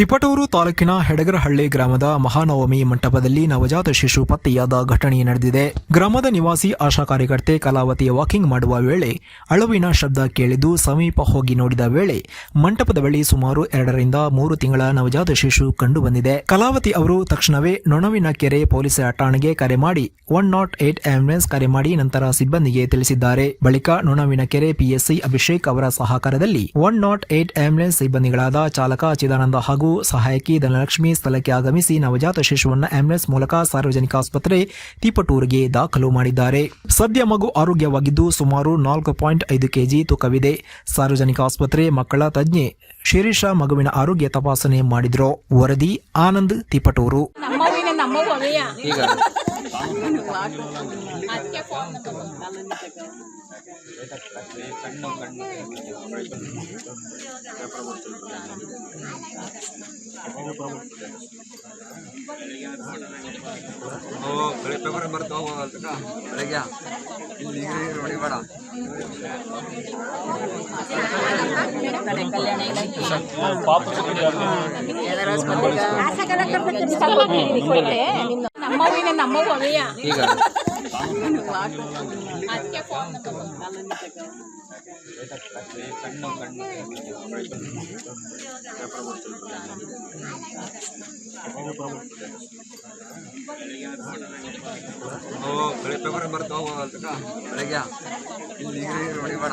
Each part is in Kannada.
ತಿಪಟೂರು ತಾಲೂಕಿನ ಹೆಡಗರಹಳ್ಳಿ ಗ್ರಾಮದ ಮಹಾನವಮಿ ಮಂಟಪದಲ್ಲಿ ನವಜಾತ ಶಿಶು ಪತ್ತೆಯಾದ ಘಟನೆ ನಡೆದಿದೆ. ಗ್ರಾಮದ ನಿವಾಸಿ ಆಶಾ ಕಾರ್ಯಕರ್ತೆ ಕಲಾವತಿ ವಾಕಿಂಗ್ ಮಾಡುವ ವೇಳೆ ಅಳುವಿನ ಶಬ್ದ ಕೇಳಿದ್ದು ಸಮೀಪ ಹೋಗಿ ನೋಡಿದ ವೇಳೆ ಮಂಟಪದ ಬಳಿ ಸುಮಾರು ಎರಡರಿಂದ ಮೂರು ತಿಂಗಳ ನವಜಾತ ಶಿಶು ಕಂಡುಬಂದಿದೆ. ಕಲಾವತಿ ಅವರು ತಕ್ಷಣವೇ ನೊಣವಿನ ಕೆರೆ ಪೊಲೀಸ್ ಠಾಣೆಗೆ ಕರೆ ಮಾಡಿ ಒನ್ ನಾಟ್ ಏಟ್ ಆಂಬ್ಯುಲೆನ್ಸ್ ಕರೆ ಮಾಡಿ ನಂತರ ಸಿಬ್ಬಂದಿಗೆ ತಿಳಿಸಿದ್ದಾರೆ. ಬಳಿಕ ನೊಣವಿನ ಕೆರೆ ಪಿಎಸ್ಸಿ ಅಭಿಷೇಕ್ ಅವರ ಸಹಕಾರದಲ್ಲಿ ಒನ್ ನಾಟ್ ಏಟ್ ಆಂಬ್ಯುಲೆನ್ಸ್ ಸಿಬ್ಬಂದಿಗಳಾದ ಚಾಲಕ ಚಿದಾನಂದ ಹಾಗೂ ಸಹಾಯಕಿ ಧನಲಕ್ಷ್ಮಿ ಸ್ಥಳಕ್ಕೆ ಆಗಮಿಸಿ ನವಜಾತ ಶಿಶುವನ್ನ ಆಂಬ್ಯುಲೆನ್ಸ್ ಮೂಲಕ ಸಾರ್ವಜನಿಕ ಆಸ್ಪತ್ರೆ ತಿಪಟೂರಿಗೆ ದಾಖಲು ಮಾಡಿದ್ದಾರೆ. ಸದ್ಯ ಮಗು ಆರೋಗ್ಯವಾಗಿದ್ದು ಸುಮಾರು ನಾಲ್ಕು ಪಾಯಿಂಟ್ ಐದು ಕೆಜಿ ತೂಕವಿದೆ. ಸಾರ್ವಜನಿಕ ಆಸ್ಪತ್ರೆ ಮಕ್ಕಳ ತಜ್ಞೆ ಶಿರೀಷ ಮಗುವಿನ ಆರೋಗ್ಯ ತಪಾಸಣೆ ಮಾಡಿದ್ರು. ವರದಿ ಆನಂದ್ ತಿಪಟೂರು. ಓ ಬೆಳೆ ಪೇಪರ್ ಬರ್ತಾ ಹೋಗಲ್ತಕ ಬೆಳಗ್ಗೆ ಇಲ್ಲಿ ಹೊಡಿಬೇಡ ನಮ್ಮವಿನ അമ്മ പിന്നെ നമ്മ പറയാ ಓ ಬೆಳೆ ಪೇಪರ್ ಬರ್ತಾ ಹೋಗಲ್ತಕ ಬೆಳಗ್ಗೆ. ಇಲ್ಲಿ ಹೊಡಿಬೇಡ.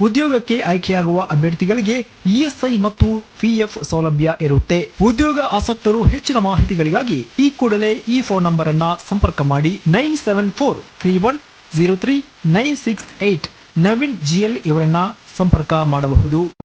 ಉದ್ಯೋಗಕ್ಕೆ ಆಯ್ಕೆಯಾಗುವ ಅಭ್ಯರ್ಥಿಗಳಿಗೆ ಇಎಸ್ಐ ಮತ್ತು ಪಿಎಫ್ ಸೌಲಭ್ಯ ಇರುತ್ತೆ. ಉದ್ಯೋಗ ಆಸಕ್ತರು ಹೆಚ್ಚಿನ ಮಾಹಿತಿಗಳಿಗಾಗಿ ಈ ಕೂಡಲೇ ಈ ಫೋನ್ ನಂಬರ್ ಅನ್ನ ಸಂಪರ್ಕ ಮಾಡಿ nine seven four three one zero three nine six eight Naveen GL ಇವರನ್ನ ಸಂಪರ್ಕ ಮಾಡಬಹುದು.